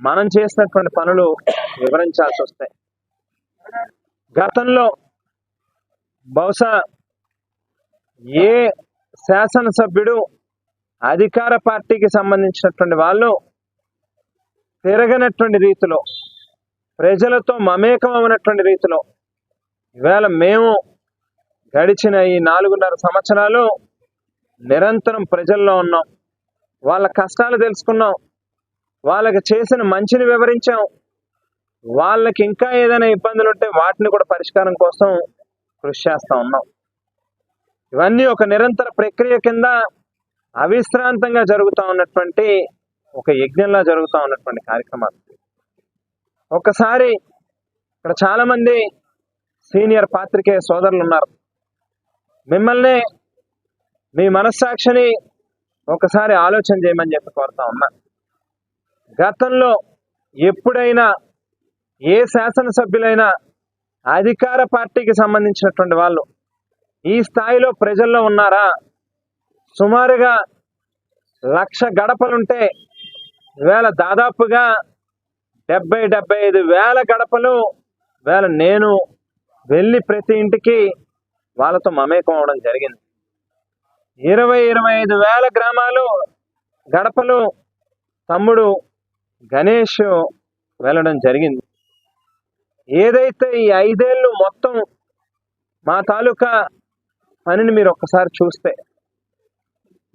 మనం చేసినటువంటి పనులు వివరించాల్సి వస్తాయి. గతంలో బహుశా ఏ శాసనసభ్యుడు అధికార పార్టీకి సంబంధించినటువంటి వాళ్ళు తిరగనటువంటి రీతిలో ప్రజలతో మమేకమైనటువంటి రీతిలో ఈవేళ మేము గడిచిన ఈ నాలుగున్నర సంవత్సరాలు నిరంతరం ప్రజల్లో ఉన్నాం. వాళ్ళ కష్టాలు తెలుసుకున్నాం. వాళ్ళకి చేసిన మంచిని వివరించాం. వాళ్ళకి ఇంకా ఏదైనా ఇబ్బందులు ఉంటే వాటిని కూడా పరిష్కారం కోసం కృషి చేస్తూ ఉన్నాం. ఇవన్నీ ఒక నిరంతర ప్రక్రియ కింద అవిశ్రాంతంగా జరుగుతూ ఉన్నటువంటి ఒక యజ్ఞంలా జరుగుతూ ఉన్నటువంటి కార్యక్రమాలు. ఒకసారి ఇక్కడ చాలామంది సీనియర్ పాత్రికేయ సోదరులు ఉన్నారు. మిమ్మల్ని మీ మనస్సాక్షిని ఒకసారి ఆలోచన చేయమని చెప్పి కోరుతా ఉన్నాను గతంలో ఎప్పుడైనా ఏ శాసనసభ్యులైనా అధికార పార్టీకి సంబంధించినటువంటి వాళ్ళు ఈ స్థాయిలో ప్రజల్లో ఉన్నారా? సుమారుగా లక్ష గడపలుంటే వేల దాదాపుగా డెబ్బై డెబ్బై ఐదు వేల గడపలు వేళ నేను వెళ్ళి ప్రతి ఇంటికి వాళ్ళతో మమేకం అవడం జరిగింది. ఇరవై ఇరవై ఐదు వేల గ్రామాలు గడపలు తమ్ముడు గణేష్ వెళ్ళడం జరిగింది. ఏదైతే ఈ ఐదేళ్ళు మొత్తం మా తాలూకా పనిని మీరు ఒక్కసారి చూస్తే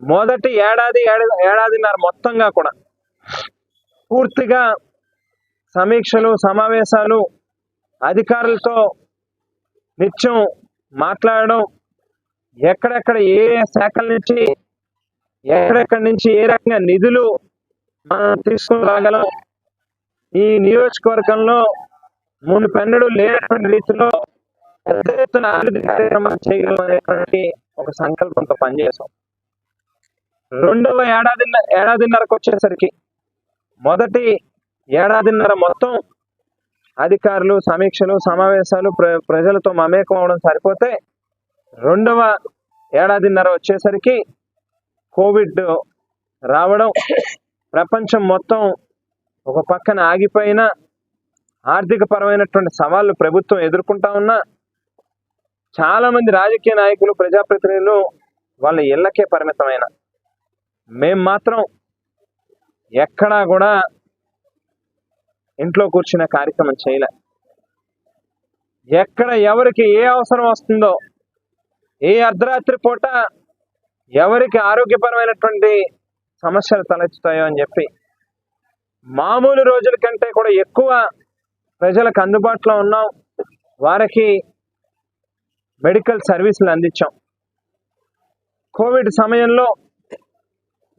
మొదటి ఏడాది ఏడా- ఏడాదిన్నర మొత్తంగా కూడా పూర్తిగా సమీక్షలు సమావేశాలు అధికారులతో నిత్యం మాట్లాడడం ఎక్కడెక్కడ ఏ ఏ శాఖల నుంచి ఎక్కడెక్కడి నుంచి ఏ రకంగా నిధులు మనం తీసుకుని రాగలం ఈ నియోజకవర్గంలో మునుపెన్నడూ లేనటువంటి రీతిలో పెద్ద ఎత్తున అభివృద్ధి కార్యక్రమాలు చేయగలం అనేటువంటి ఒక సంకల్పంతో పనిచేసాం రెండవ ఏడాదిన్న ఏడాదిన్నరకు వచ్చేసరికి మొదటి ఏడాదిన్నర మొత్తం అధికారులు సమీక్షలు సమావేశాలు ప్ర ప్రజలతో మమేకం అవడం సరిపోతే రెండవ ఏడాదిన్నర వచ్చేసరికి కోవిడ్ రావడం ప్రపంచం మొత్తం ఒక పక్కన ఆగిపోయిన ఆర్థిక పరమైనటువంటి సవాళ్ళు ప్రభుత్వం ఎదుర్కొంటా ఉన్నా చాలామంది రాజకీయ నాయకులు ప్రజాప్రతినిధులు వాళ్ళ ఇళ్ళకే పరిమితమైన. మేం మాత్రం ఎక్కడా కూడా ఇంట్లో కూర్చునే కార్యక్రమం చేయలే. ఎక్కడ ఎవరికి ఏ అవసరం వస్తుందో ఏ అర్ధరాత్రి పూట ఎవరికి ఆరోగ్యపరమైనటువంటి సమస్యలు తలెత్తుతాయో అని చెప్పి మామూలు రోజుల కంటే కూడా ఎక్కువ ప్రజలకు అందుబాటులో ఉన్నాం. వారికి మెడికల్ సర్వీసులు అందించాం. కోవిడ్ సమయంలో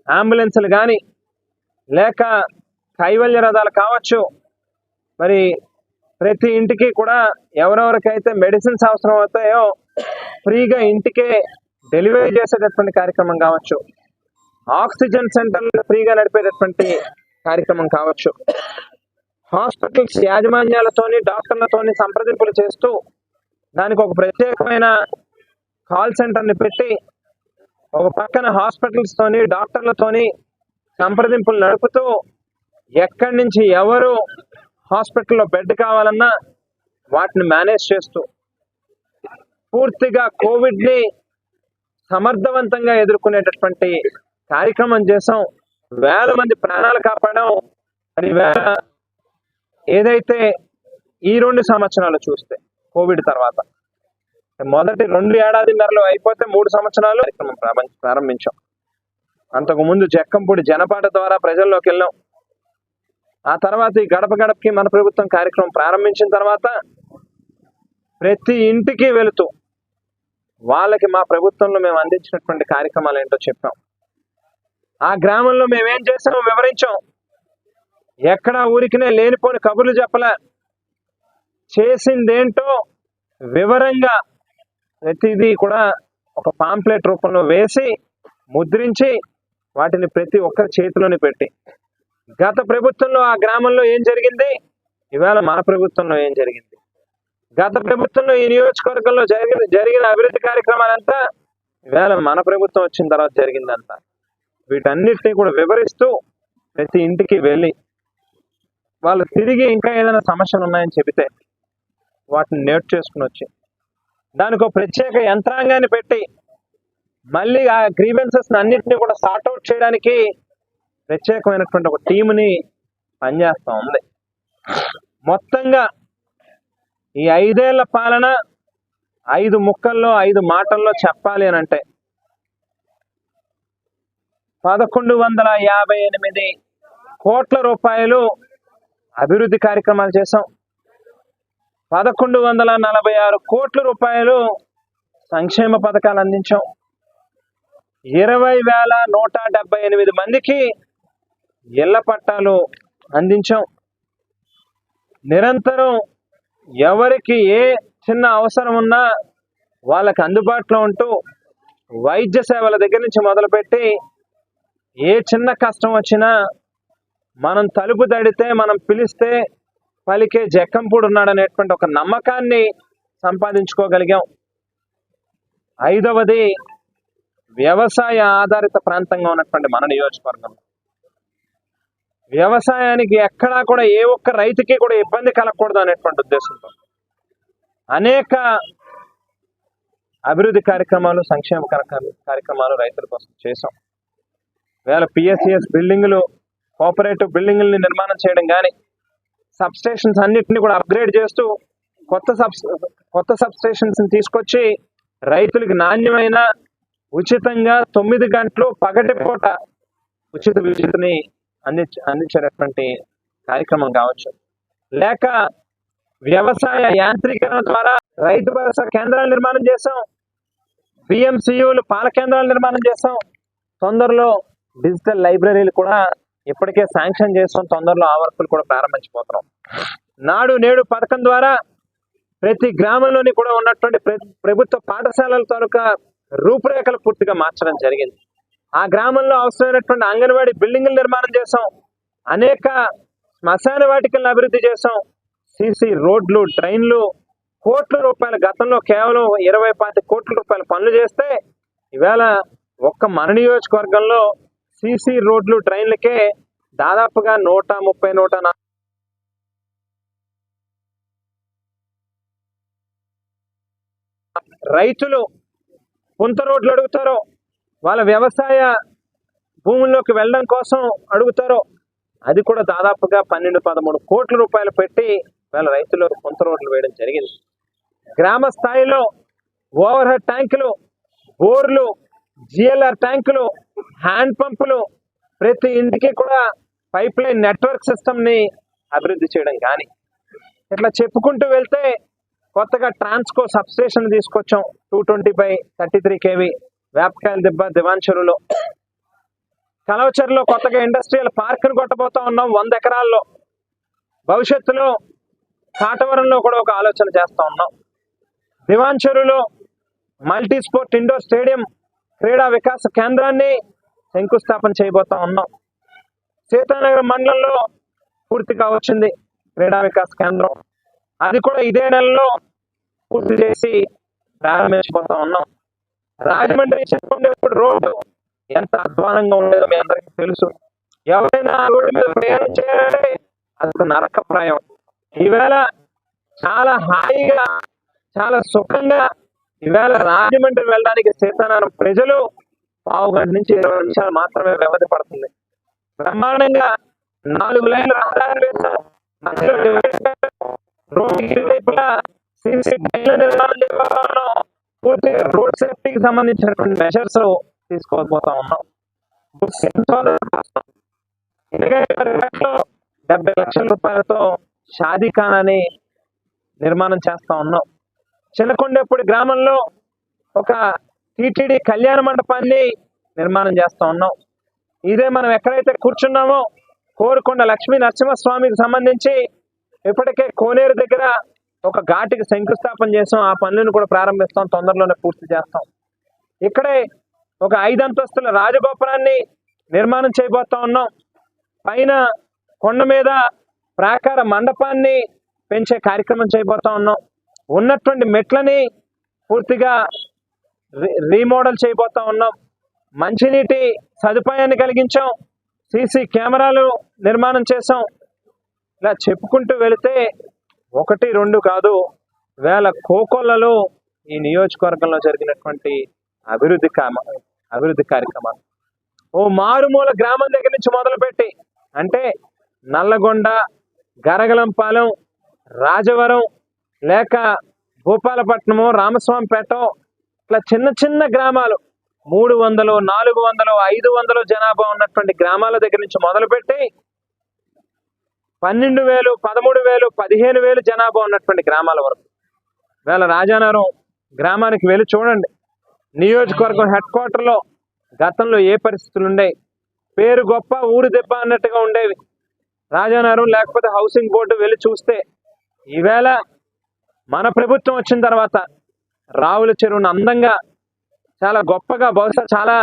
అంబులెన్సులు కానీ లేక కైవల్య రథాలు కావచ్చు మరి ప్రతి ఇంటికి కూడా ఎవరెవరికైతే మెడిసిన్స్ అవసరం అవుతాయో ఫ్రీగా ఇంటికే డెలివరీ చేసేటటువంటి కార్యక్రమం కావచ్చు. ఆక్సిజన్ సెంటర్లు ఫ్రీగా నడిపేటటువంటి కార్యక్రమం కావచ్చు. హాస్పిటల్స్ యాజమాన్యాలతోని డాక్టర్లతోని సంప్రదింపులు చేస్తూ దానికి ఒక ప్రత్యేకమైన కాల్ సెంటర్ని పెట్టి ఒక పక్కన హాస్పిటల్స్తోని డాక్టర్లతోని సంప్రదింపులు నడుపుతూ ఎక్కడి నుంచి ఎవరు హాస్పిటల్లో బెడ్ కావాలన్నా వాటిని మేనేజ్ చేస్తూ పూర్తిగా కోవిడ్ని సమర్థవంతంగా ఎదుర్కొనేటటువంటి కార్యక్రమం చేసాం వేల మంది ప్రాణాలు కాపాడాం. అని వేల ఏదైతే ఈ రెండు సంవత్సరాలు చూస్తే కోవిడ్ తర్వాత. మొదటి రెండు ఏడాదిన్నరలో అయిపోతే మూడు సంవత్సరాలు కార్యక్రమం ప్రారంభ- ప్రారంభించాం. అంతకుముందు జక్కంపూడి జనపాట ద్వారా ప్రజల్లోకి వెళ్ళాం. ఆ తర్వాత ఈ గడప గడపకి మన ప్రభుత్వం కార్యక్రమం ప్రారంభించిన తర్వాత ప్రతి ఇంటికి వెళుతూ వాళ్ళకి మా ప్రభుత్వంలో మేము అందించినటువంటి కార్యక్రమాలు ఏంటో చెప్పాం. ఆ గ్రామంలో మేమేం చేసామో వివరించాం. ఎక్కడ ఊరికినే లేనిపోని కబుర్లు చెప్పలే. చేసిందేంటో వివరంగా ప్రతిదీ కూడా ఒక పాంప్లెట్ రూపంలో వేసి ముద్రించి వాటిని ప్రతి ఒక్కరి చేతిలోనే పెట్టి. గత ప్రభుత్వంలో ఆ గ్రామంలో ఏం జరిగింది? ఇవాళ మన ప్రభుత్వంలో ఏం జరిగింది? గత ప్రభుత్వంలో ఈ నియోజకవర్గంలో జరిగిన జరిగిన అభివృద్ధి కార్యక్రమాలంతా ఇవాళ మన ప్రభుత్వం వచ్చిన తర్వాత జరిగిందంతా వీటన్నిటిని కూడా వివరిస్తూ ప్రతి ఇంటికి వెళ్ళి వాళ్ళు తిరిగి ఇంకా ఏదైనా సమస్యలు ఉన్నాయని చెబితే వాటిని నేట్ చేసుకుని వచ్చి దానికి ఒక ప్రత్యేక యంత్రాంగాన్ని పెట్టి మళ్ళీ ఆ గ్రీవెన్సెస్ అన్నింటినీ కూడా సార్ట్అవుట్ చేయడానికి ప్రత్యేకమైనటువంటి ఒక టీముని పనిచేస్తూ ఉంది. మొత్తంగా ఈ ఐదేళ్ళ పాలన ఐదు ముక్కల్లో ఐదు మాటల్లో చెప్పాలి అని అంటే పదకొండు వందల యాభై ఎనిమిది కోట్ల రూపాయలు అభివృద్ధి కార్యక్రమాలు చేశాం. పదకొండు వందల నలభై ఆరు కోట్ల రూపాయలు సంక్షేమ పథకాలు అందించాం. ఇరవై వేల నూట డెబ్బై ఎనిమిది మందికి ఇళ్ళ పట్టాలు అందించాం. నిరంతరం ఎవరికి ఏ చిన్న అవసరం ఉన్నా వాళ్ళకి అందుబాటులో ఉంటూ వైద్య సేవల దగ్గర నుంచి మొదలుపెట్టి ఏ చిన్న కష్టం వచ్చినా మనం తలుపు తడితే మనం పిలిస్తే పలికే జక్కంపూడు ఉన్నాడనేటువంటి ఒక నమ్మకాన్ని సంపాదించుకోగలిగాం. ఐదవది వ్యవసాయ ఆధారిత ప్రాంతంగా ఉన్నటువంటి మన నియోజకవర్గం. వ్యవసాయానికి ఎక్కడా కూడా ఏ ఒక్క రైతుకి కూడా ఇబ్బంది కలగకూడదు అనేటువంటి ఉద్దేశంతో అనేక అభివృద్ధి కార్యక్రమాలు సంక్షేమ కార్యక్రమాలు రైతుల కోసం చేశాం. వేళ పిఎస్సిఎస్ బిల్డింగులు కోఆపరేటివ్ బిల్డింగుల్ని నిర్మాణం చేయడం కానీ సబ్ స్టేషన్స్ కూడా అప్గ్రేడ్ చేస్తూ కొత్త సబ్ కొత్త సబ్స్టేషన్స్ తీసుకొచ్చి రైతులకు నాణ్యమైన ఉచితంగా తొమ్మిది గంటలు పగటిపూట ఉచిత విద్యుత్ని అందించ అందించేటటువంటి కార్యక్రమం కావచ్చు. లేక వ్యవసాయ యాంత్రీకరణ ద్వారా రైతు భరోసా కేంద్రాలు నిర్మాణం చేస్తాం బిఎంసీయులు పాల కేంద్రాలు నిర్మాణం చేస్తాం తొందరలో డిజిటల్ లైబ్రరీలు కూడా ఇప్పటికే శాంక్షన్ చేసుకుని తొందరలో ఆ వర్కులు కూడా ప్రారంభించబోతున్నాం. నాడు నేడు పథకం ద్వారా ప్రతి గ్రామంలోని కూడా ఉన్నటువంటి ప్రభుత్వ పాఠశాలల తాలూకా రూపురేఖలు పూర్తిగా మార్చడం జరిగింది. ఆ గ్రామంలో అవసరమైనటువంటి అంగన్వాడీ బిల్డింగులు నిర్మాణం చేసాం అనేక శ్మశాన వాటికలను అభివృద్ధి చేసాం సిసి రోడ్లు ట్రైన్లు కోట్ల రూపాయల గతంలో కేవలం ఇరవై పాతి కోట్ల రూపాయల పనులు చేస్తే ఇవాళ ఒక్క మన నియోజకవర్గంలో సిసి రోడ్లు ట్రైన్లకే దాదాపుగా నూట ముప్పై నూట రైతులు పుంత రోడ్లు అడుగుతారో వాళ్ళ వ్యవసాయ భూముల్లోకి వెళ్ళడం కోసం అడుగుతారో అది కూడా దాదాపుగా పన్నెండు పదమూడు కోట్ల రూపాయలు పెట్టి వాళ్ళ రైతులు పుంత రోడ్లు వేయడం జరిగింది. గ్రామ స్థాయిలో ఓవర్ హెడ్ ట్యాంకులు బోర్లు జిఎల్ఆర్ ట్యాంకులు హ్యాండ్ పంపులు ప్రతి ఇంటికి కూడా పైప్ లైన్ నెట్వర్క్ సిస్టమ్ని అభివృద్ధి చేయడం కానీ. ఇట్లా చెప్పుకుంటూ వెళ్తే కొత్తగా ట్రాన్స్కో సబ్స్టేషన్ తీసుకొచ్చాం. Two twenty by thirty three KV వేపకాయల దిబ్బ దివాంచెరులో కలవచర్లో కొత్తగా ఇండస్ట్రియల్ పార్క్ను కొట్టబోతా ఉన్నాం వంద ఎకరాల్లో. భవిష్యత్తులో కాటవరంలో కూడా ఒక ఆలోచన చేస్తూ ఉన్నాం. దివాంచెరులో మల్టీ స్పోర్ట్ ఇండోర్ స్టేడియం క్రీడా వికాస కేంద్రాన్ని శంకుస్థాపన చేయబోతా ఉన్నాం. సీతానగర్ మండలంలో పూర్తిగా వచ్చింది క్రీడా వికాస కేంద్రం. అది కూడా ఇదే నెలలో పూర్తి చేసి ప్రారంభించబోతా ఉన్నాం. రాజమండ్రి చెప్పండి రోడ్డు ఎంత అధ్వానంగా ఉండేదో మీ అందరికీ తెలుసు. ఎవరైనా ఆ రోడ్డు మీద ప్రయాణం చేయాలంటే అది ఒక నరకప్రాయం. ఈవేళ చాలా హాయిగా చాలా సుఖంగా ఈవేళ రాజమండ్రి వెళ్ళడానికి సీతారాం ప్రజలు పావు గంట నుంచి ఇరవై నిమిషాలు మాత్రమే వ్యవధి పడుతుంది. బ్రహ్మాండంగా నాలుగు లైన్లు రహదారులు వేశాం ఉన్నాం. రోడ్ సేఫ్టీకి సంబంధించినటువంటి మెషర్స్ తీసుకోకపోతా ఉన్నాం. డెబ్బై లక్షల రూపాయలతో షాదీఖాన్ అని నిర్మాణం చేస్తా ఉన్నాం. చిన్నకొండేపూడి గ్రామంలో ఒక టీటీడీ కళ్యాణ మండపాన్ని నిర్మాణం చేస్తూ ఉన్నాం. ఇదే మనం ఎక్కడైతే కూర్చున్నామో కోరుకొండ లక్ష్మీ నరసింహస్వామికి సంబంధించి ఇప్పటికే కోనేరు దగ్గర ఒక ఘాటికి శంకుస్థాపన చేసాం. ఆ పనులను కూడా ప్రారంభిస్తాం. తొందరలోనే పూర్తి చేస్తాం. ఇక్కడే ఒక ఐదంతస్తుల రాజగోపురాన్ని నిర్మాణం చేయబోతా ఉన్నాం. పైన కొండ మీద ప్రాకార మండపాన్ని పెంచే కార్యక్రమం చేయబోతా ఉన్నాం. ఉన్నటువంటి మెట్లని పూర్తిగా రీ- రీమోడల్ చేయబోతా ఉన్నాం. మంచినీటి సదుపాయాన్ని కలిగించాం. సీసీ కెమెరాలు నిర్మాణం చేసాం ఇలా చెప్పుకుంటూ వెళితే ఒకటి రెండు కాదు వేల కోకొల్లలో ఈ నియోజకవర్గంలో జరిగినటువంటి అభివృద్ధి అభివృద్ధి కార్యక్రమాలు. ఓ మారుమూల గ్రామం దగ్గర నుంచి మొదలుపెట్టి అంటే నల్లగొండ గరగలంపాలెం రాజవరం లేక భూపాలపట్నము రామస్వామిపేట ఇట్లా చిన్న చిన్న గ్రామాలు. మూడు వందలు నాలుగు వందలు ఐదు వందలు జనాభా ఉన్నటువంటి గ్రామాల దగ్గర నుంచి మొదలుపెట్టి పన్నెండు వేలు పదమూడు వేలు పదిహేను వేలు జనాభా ఉన్నటువంటి గ్రామాల వరకు. వేళ రాజానగరం గ్రామానికి వెళ్ళి చూడండి. నియోజకవర్గం హెడ్ క్వార్టర్లో గతంలో ఏ పరిస్థితులు ఉండేవి? పేరు గొప్ప ఊరు దెబ్బ అన్నట్టుగా ఉండేవి. రాజానగరం లేకపోతే హౌసింగ్ బోర్డు వెళ్ళి చూస్తే ఈవేళ మన ప్రభుత్వం వచ్చిన తర్వాత రావుల చెరువును అందంగా చాలా గొప్పగా బహుశా చాలా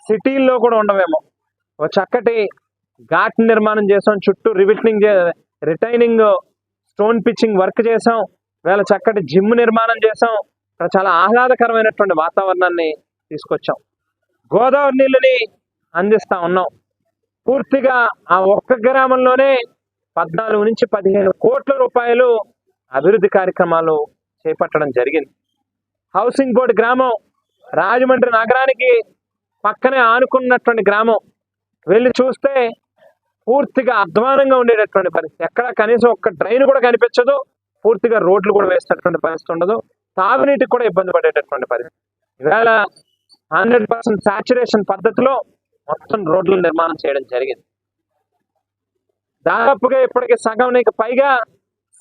సిటీల్లో కూడా ఉండవేమో. ఒక చక్కటి ఘాట్ నిర్మాణం చేసాం చుట్టూ రివిట్నింగ్ రిటైనింగ్ స్టోన్ పిచ్చింగ్ వర్క్ చేసాం వేళ చక్కటి జిమ్ నిర్మాణం చేసాం చాలా ఆహ్లాదకరమైనటువంటి వాతావరణాన్ని తీసుకొచ్చాం. గోదావరి నీళ్ళని అందిస్తా ఉన్నాం. పూర్తిగా ఆ ఒక్క గ్రామంలోనే పద్నాలుగు నుంచి పదిహేను కోట్ల రూపాయలు అభివృద్ధి కార్యక్రమాలు చేపట్టడం జరిగింది. హౌసింగ్ బోర్డు గ్రామం రాజమండ్రి నగరానికి పక్కనే ఆనుకున్నటువంటి గ్రామం. వెళ్ళి చూస్తే పూర్తిగా అధ్వానంగా ఉండేటటువంటి పరిస్థితి. ఎక్కడ కనీసం ఒక్క డ్రైన్ కూడా కనిపించదు. పూర్తిగా రోడ్లు కూడా వేసేటటువంటి పరిస్థితి ఉండదు. తాగునీటికి కూడా ఇబ్బంది పడేటటువంటి పరిస్థితి. ఇవాళ హండ్రెడ్ పర్సెంట్ సాచురేషన్ పద్ధతిలో మొత్తం రోడ్ల నిర్మాణం చేయడం జరిగింది. దాదాపుగా ఇప్పటికి సగంకి పైగా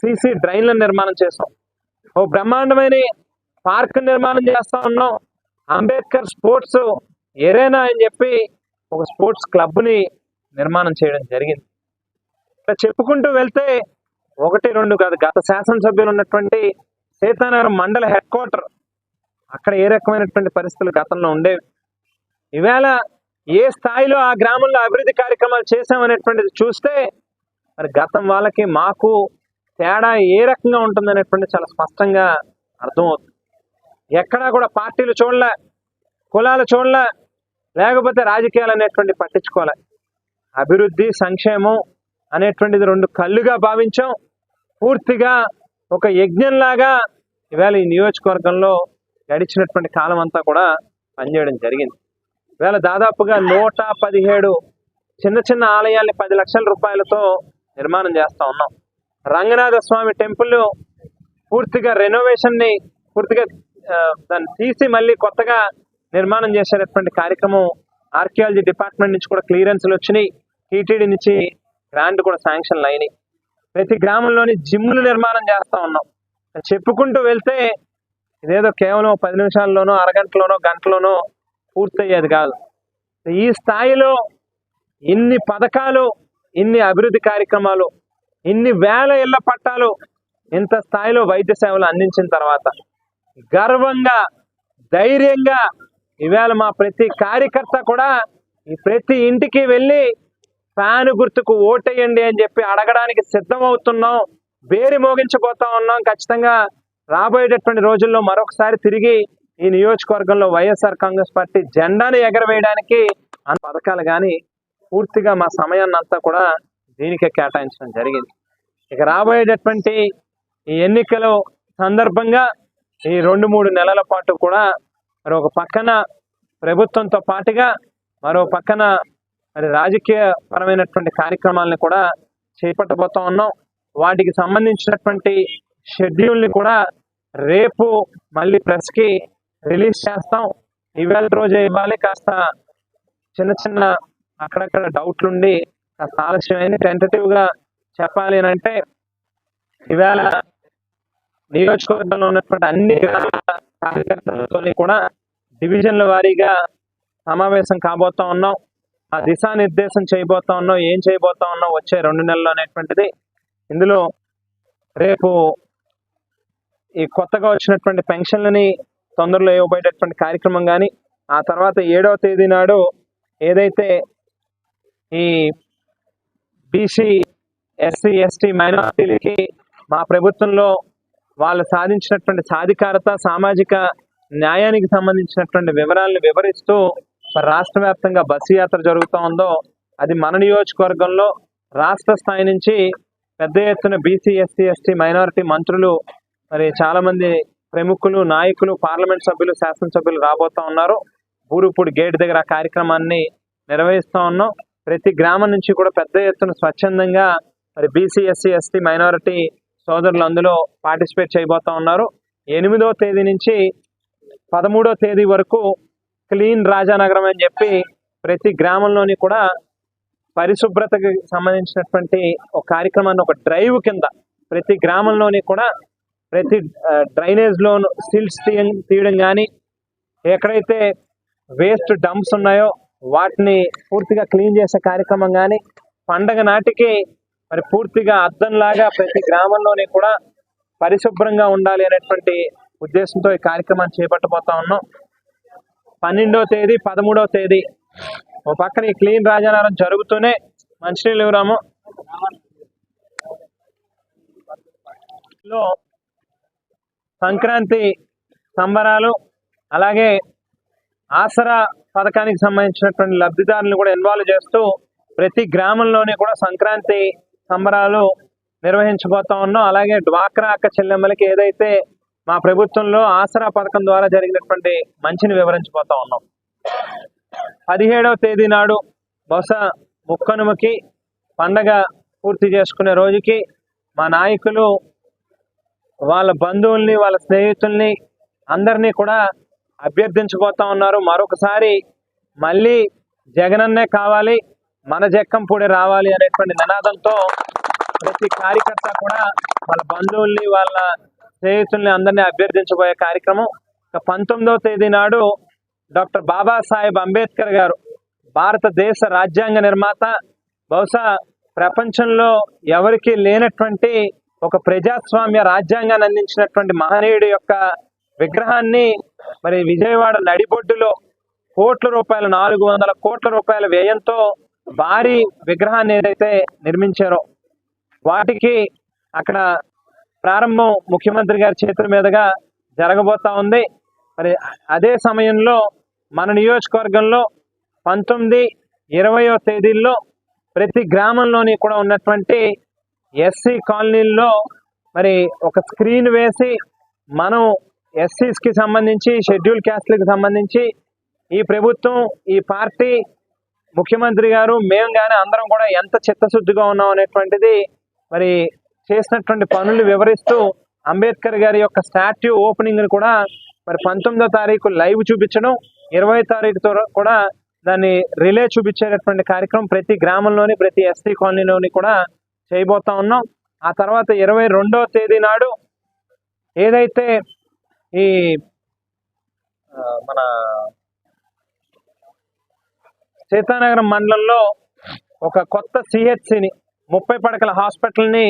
సీసీ డ్రైన్ల నిర్మాణం చేసాం ఓ బ్రహ్మాండమైన పార్క్ నిర్మాణం చేస్తా ఉన్నాం. అంబేద్కర్ స్పోర్ట్స్ ఏరేనా అని చెప్పి ఒక స్పోర్ట్స్ క్లబ్ని నిర్మాణం చేయడం జరిగింది. ఇట్లా చెప్పుకుంటూ వెళ్తే ఒకటి రెండు కాదు గత శాసనసభ్యులు ఉన్నటువంటి సీతానగరం మండల హెడ్ క్వార్టర్ అక్కడ ఏ రకమైనటువంటి పరిస్థితులు గతంలో ఉండేవి? ఈవేళ ఏ స్థాయిలో ఆ గ్రామంలో అభివృద్ధి కార్యక్రమాలు చేశామనేటువంటిది చూస్తే మరి గతం వాళ్ళకి మాకు తేడా ఏ రకంగా ఉంటుందనేటువంటి చాలా స్పష్టంగా అర్థమవుతుంది. ఎక్కడా కూడా పార్టీలు చూడలే కులాలు చూడలే లేకపోతే రాజకీయాలు అనేటువంటి పట్టించుకోలే. అభివృద్ధి సంక్షేమం అనేటువంటిది రెండు కళ్ళుగా భావించాం. పూర్తిగా ఒక యజ్ఞంలాగా ఇవాళ ఈ నియోజకవర్గంలో గడిచినటువంటి కాలం అంతా కూడా పనిచేయడం జరిగింది. ఇవాళ దాదాపుగా నూట పదిహేడు చిన్న చిన్న ఆలయాల్ని పది లక్షల రూపాయలతో నిర్మాణం చేస్తూ ఉన్నాం. రంగనాథ స్వామి టెంపుల్ పూర్తిగా రెనోవేషన్ని పూర్తిగా దాన్ని తీసి మళ్ళీ కొత్తగా నిర్మాణం చేసేటటువంటి కార్యక్రమం ఆర్కియాలజీ డిపార్ట్మెంట్ నుంచి కూడా క్లియరెన్స్లు వచ్చినాయి. టీటీడీ నుంచి గ్రాంట్ కూడా శాంక్షన్లు అయినాయి. ప్రతి గ్రామంలోని జిమ్లు నిర్మాణం చేస్తూ ఉన్నాం. చెప్పుకుంటూ వెళ్తే ఇదేదో కేవలం పది నిమిషాల్లోనో అరగంటలోనో గంటలోనో పూర్తయ్యేది కాదు. ఈ స్థాయిలో ఇన్ని పథకాలు ఇన్ని అభివృద్ధి కార్యక్రమాలు ఇన్ని వేల ఇళ్ళ పట్టాలు ఇంత స్థాయిలో వైద్య సేవలు అందించిన తర్వాత గర్వంగా ధైర్యంగా ఇవాళ మా ప్రతి కార్యకర్త కూడా ఈ ప్రతి ఇంటికి వెళ్ళి ఫ్యాన్ గుర్తుకు ఓటేయండి అని చెప్పి అడగడానికి సిద్ధమవుతున్నాం. వేరి మోగించబోతా ఉన్నాం. ఖచ్చితంగా రాబోయేటటువంటి రోజుల్లో మరొకసారి తిరిగి ఈ నియోజకవర్గంలో వైఎస్ఆర్ కాంగ్రెస్ పార్టీ జెండాను ఎగరవేయడానికి అన్న పథకాలు కానీ పూర్తిగా మా సమయాన్ని అంతా కూడా దీనికే కేటాయించడం జరిగింది. ఇక రాబోయేటటువంటి ఈ ఎన్నికల సందర్భంగా ఈ రెండు మూడు నెలల పాటు కూడా మరి ఒక పక్కన ప్రభుత్వంతో పాటుగా మరో పక్కన మరి రాజకీయ పరమైనటువంటి కార్యక్రమాలను కూడా చేపట్టబోతా ఉన్నాం. వాటికి సంబంధించినటువంటి షెడ్యూల్ని కూడా రేపు మళ్ళీ ప్రెస్కి రిలీజ్ చేస్తాం. ఇవాళ రోజే ఇవ్వాలి. కాస్త చిన్న చిన్న అక్కడక్కడ డౌట్లు ఉండి కాస్త ఆలస్యమైంది. టెంటేటివ్గా చెప్పాలి అని అంటే ఇవాళ నియోజకవర్గంలో ఉన్నటువంటి అన్ని గ్రామాల కార్యకర్తలతో కూడా డివిజన్ల వారీగా సమావేశం కాబోతా ఉన్నాం. ఆ దిశానిర్దేశం చేయబోతా ఉన్నాం. ఏం చేయబోతా ఉన్నాం? వచ్చే రెండు నెలలు అనేటువంటిది. ఇందులో రేపు ఈ కొత్తగా వచ్చినటువంటి పెన్షన్లని తొందరలో ఇవ్వబోయేటటువంటి కార్యక్రమం కానీ ఆ తర్వాత ఏడవ తేదీ నాడు ఏదైతే ఈ బీసీ ఎస్సీ ఎస్టీ మైనార్టీలకి మా ప్రభుత్వంలో వాళ్ళు సాధించినటువంటి సాధికారత సామాజిక న్యాయానికి సంబంధించినటువంటి వివరాలను వివరిస్తూ రాష్ట్ర వ్యాప్తంగా బస్సు యాత్ర జరుగుతూ ఉందో అది మన నియోజకవర్గంలో రాష్ట్ర స్థాయి నుంచి పెద్ద ఎత్తున బీసీ ఎస్సీ ఎస్టీ మైనారిటీ మంత్రులు మరి చాలా మంది ప్రముఖులు నాయకులు పార్లమెంట్ సభ్యులు శాసనసభ్యులు రాబోతా ఉన్నారు. బూరుపూడి గేట్ దగ్గర ఆ కార్యక్రమాన్ని నిర్వహిస్తూ ఉన్నాం. ప్రతి గ్రామం నుంచి కూడా పెద్ద ఎత్తున స్వచ్ఛందంగా మరి బీసీ ఎస్సీ ఎస్టీ మైనారిటీ సోదరులు అందులో పార్టిసిపేట్ చేయబోతా ఉన్నారు. ఎనిమిదో తేదీ నుంచి పదమూడో తేదీ వరకు క్లీన్ రాజానగరం అని చెప్పి ప్రతి గ్రామంలోని కూడా పరిశుభ్రతకి సంబంధించినటువంటి ఒక కార్యక్రమాన్ని ఒక డ్రైవ్ కింద ప్రతి గ్రామంలోని కూడా ప్రతి డ్రైనేజ్ సీల్స్ సిల్స్ తీయడం కానీ ఎక్కడైతే వేస్ట్ డంప్స్ ఉన్నాయో వాటిని పూర్తిగా క్లీన్ చేసే కార్యక్రమం కానీ పండగ నాటికి మరి పూర్తిగా అద్దంలాగా ప్రతి గ్రామంలోని కూడా పరిశుభ్రంగా ఉండాలి అనేటువంటి ఉద్దేశంతో ఈ కార్యక్రమాన్ని చేపట్టబోతా ఉన్నాం. పన్నెండో తేదీ పదమూడో తేదీ ఓ పక్కన ఈ క్లీన్ రాజానారం జరుగుతూనే మంచినీళ్ళు ఇవ్వరాము. లో సంక్రాంతి సంబరాలు అలాగే ఆసరా పథకానికి సంబంధించినటువంటి లబ్ధిదారులను కూడా ఇన్వాల్వ్ చేస్తూ ప్రతి గ్రామంలోనే కూడా సంక్రాంతి సంబరాలు నిర్వహించబోతా ఉన్నాం. అలాగే డ్వాక్రా అక్క చెల్లెమ్మలకి ఏదైతే మా ప్రభుత్వంలో ఆసరా పథకం ద్వారా జరిగినటువంటి మంచిని వివరించబోతా ఉన్నాం. పదిహేడవ తేదీ నాడు బహుశా ముక్కనుమకి పండగ పూర్తి చేసుకునే రోజుకి మా నాయకులు వాళ్ళ బంధువుల్ని వాళ్ళ స్నేహితుల్ని అందరినీ కూడా అభ్యర్థించబోతా ఉన్నారు. మరొకసారి మళ్ళీ జగనన్నే కావాలి మన జక్కంపూడి రావాలి అనేటువంటి నినాదంతో ప్రతి కార్యకర్త కూడా వాళ్ళ బంధువుల్ని వాళ్ళ స్నేహితుల్ని అందరినీ అభ్యర్థించబోయే కార్యక్రమం. పంతొమ్మిదవ తేదీ నాడు డాక్టర్ బాబాసాహెబ్ అంబేద్కర్ గారు భారతదేశ రాజ్యాంగ నిర్మాత. బహుశా ప్రపంచంలో ఎవరికి లేనటువంటి ఒక ప్రజాస్వామ్య రాజ్యాంగాన్ని అందించినటువంటి మహనీయుడి యొక్క విగ్రహాన్ని మరి విజయవాడ నడిబొడ్డులో కోట్ల రూపాయల నాలుగు వందల కోట్ల రూపాయల వ్యయంతో భారీ విగ్రహాన్ని ఏదైతే నిర్మించారో వాటికి అక్కడ ప్రారంభం ముఖ్యమంత్రి గారి చేతుల మీదుగా జరగబోతా ఉంది. మరి అదే సమయంలో మన నియోజకవర్గంలో పంతొమ్మిది ఇరవయో తేదీల్లో ప్రతి గ్రామంలోని కూడా ఉన్నటువంటి ఎస్సీ కాలనీల్లో మరి ఒక స్క్రీన్ వేసి మనం ఎస్సీస్కి సంబంధించి షెడ్యూల్ క్యాస్ట్లకు సంబంధించి ఈ ప్రభుత్వం ఈ పార్టీ ముఖ్యమంత్రి గారు మేము కానీ అందరం కూడా ఎంత చిత్తశుద్ధిగా ఉన్నాం అనేటువంటిది మరి చేసినటువంటి పనులు వివరిస్తూ అంబేద్కర్ గారి యొక్క స్టాట్యూ ఓపెనింగ్ కూడా మరి పంతొమ్మిదో తారీఖు లైవ్ చూపించడం ఇరవై తారీఖుతో కూడా దాన్ని రిలే చూపించేటటువంటి కార్యక్రమం ప్రతి గ్రామంలోని ప్రతి ఎస్టీ కాలనీలోని కూడా చేయబోతా ఉన్నాం. ఆ తర్వాత ఇరవై రెండో తేదీ నాడు ఏదైతే ఈ మన సీతానగరం మండలంలో ఒక కొత్త సిహెచ్సిని ముప్పై పడకల హాస్పిటల్ని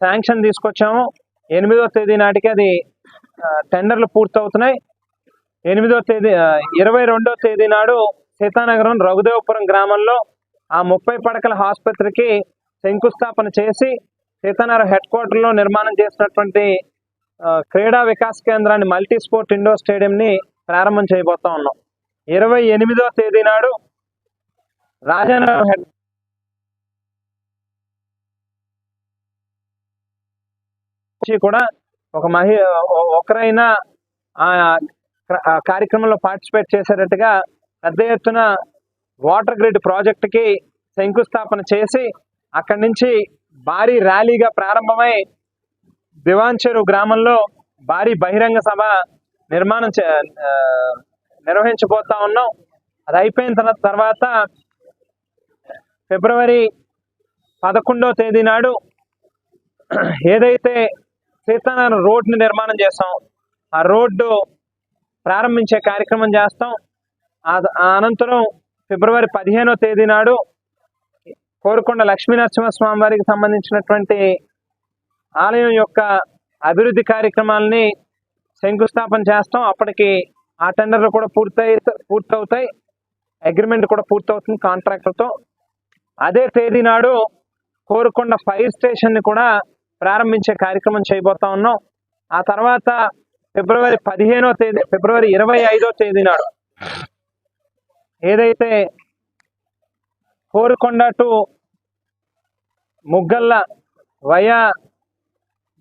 శాంక్షన్ తీసుకొచ్చాము. ఎనిమిదో తేదీ నాటికి అది టెండర్లు పూర్తవుతున్నాయి. ఎనిమిదో తేదీ ఇరవై రెండో తేదీ నాడు సీతానగరం రఘుదేవపురం గ్రామంలో ఆ ముప్పై పడకల ఆసుపత్రికి శంకుస్థాపన చేసి సీతానగరం హెడ్ క్వార్టర్లో నిర్మాణం చేసినటువంటి క్రీడా వికాస్ కేంద్రాన్ని మల్టీ స్పోర్ట్ ఇండోర్ స్టేడియంని ప్రారంభం చేయబోతా ఉన్నాం. ఇరవై ఎనిమిదో తేదీ నాడు రాజానగరం హెడ్ కూడా ఒక మహి ఒకరైనా ఆ క్ర- ఆ కార్యక్రమంలో పార్టిసిపేట్ చేసేటట్టుగా పెద్ద ఎత్తున వాటర్ గ్రిడ్ ప్రాజెక్టుకి శంకుస్థాపన చేసి అక్కడి నుంచి భారీ ర్యాలీగా ప్రారంభమై దివాంచెరు గ్రామంలో భారీ బహిరంగ సభ నిర్మాణం చే- నిర్వహించబోతా ఉన్నాం. అది అయిపోయిన తర్వాత ఫిబ్రవరి పదకొండో తేదీ నాడు ఏదైతే సీతానగరం రోడ్ని నిర్మాణం చేస్తాం ఆ రోడ్డు ప్రారంభించే కార్యక్రమం చేస్తాం. ఆ- అనంతరం ఫిబ్రవరి పదిహేనో తేదీ నాడు కోరుకొండ లక్ష్మీనరసింహ స్వామి వారికి సంబంధించినటువంటి ఆలయం యొక్క అభివృద్ధి కార్యక్రమాలని శంకుస్థాపన చేస్తాం. అప్పటికి ఆ టెండర్లు కూడా పూర్తయి పూర్తవుతాయి. అగ్రిమెంట్ కూడా పూర్తవుతుంది కాంట్రాక్టర్తో. అదే తేదీ నాడు కోరుకొండ ఫైర్ స్టేషన్ని కూడా ప్రారంభించే కార్యక్రమం చేయబోతా ఉన్నాం. ఆ తర్వాత ఫిబ్రవరి పదిహేనో తేదీ ఫిబ్రవరి ఇరవై ఐదో తేదీ నాడు ఏదైతే కోరుకొండ టు ముగ్గల్ల వయా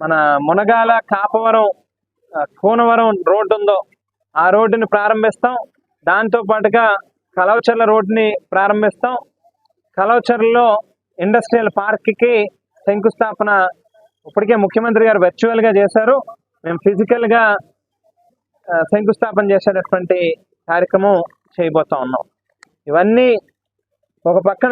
మన మునగాల కాపవరం కోనవరం రోడ్డు ఉందో ఆ రోడ్డుని ప్రారంభిస్తాం. దాంతో పాటుగా కలవచర్ల రోడ్డుని ప్రారంభిస్తాం. కలవచర్లలో ఇండస్ట్రియల్ పార్క్కి శంకుస్థాపన ఇప్పటికే ముఖ్యమంత్రి గారు వర్చువల్గా చేశారు. మేము ఫిజికల్గా శంకుస్థాపన చేసేటటువంటి కార్యక్రమం చేయబోతా ఉన్నాం. ఇవన్నీ ఒక పక్కన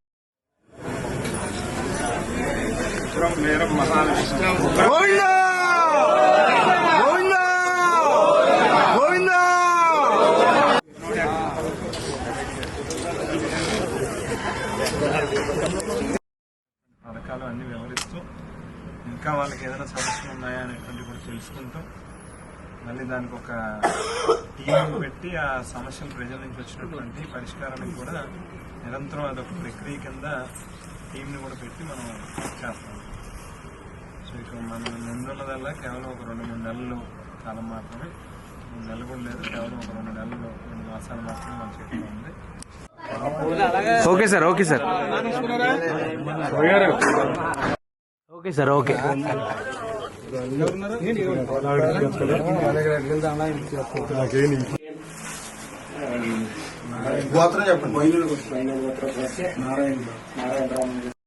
వీరం మహావిష్ణుం. గోవిందా! గోవిందా! గోవిందా! పథకాలు అన్ని వివరిస్తూ ఇంకా వాళ్ళకి ఏదైనా సమస్యలు ఉన్నాయా అనేటువంటి కూడా తెలుసుకుంటూ మళ్ళీ దానికి ఒక టీం పెట్టి ఆ సమస్యలు ప్రజల నుంచి వచ్చినటువంటి పరిష్కారానికి కూడా నిరంతరం అదొక ప్రక్రియ కింద టీంని కూడా పెట్టి మనం చేస్తాం. సో ఇక మనం ముందున్నదల్లా కేవలం ఒక రెండు మూడు నెలలు కాలం మాత్రమే. మూడు నెలలు కూడా లేదు కేవలం ఒక రెండు నెలలు రెండు మాసాలు మాత్రమే మన చేతిలో ఉంది. Okay sir okay sir. Okay sir okay. గోత్రం చెప్పండి. ఉగ్రం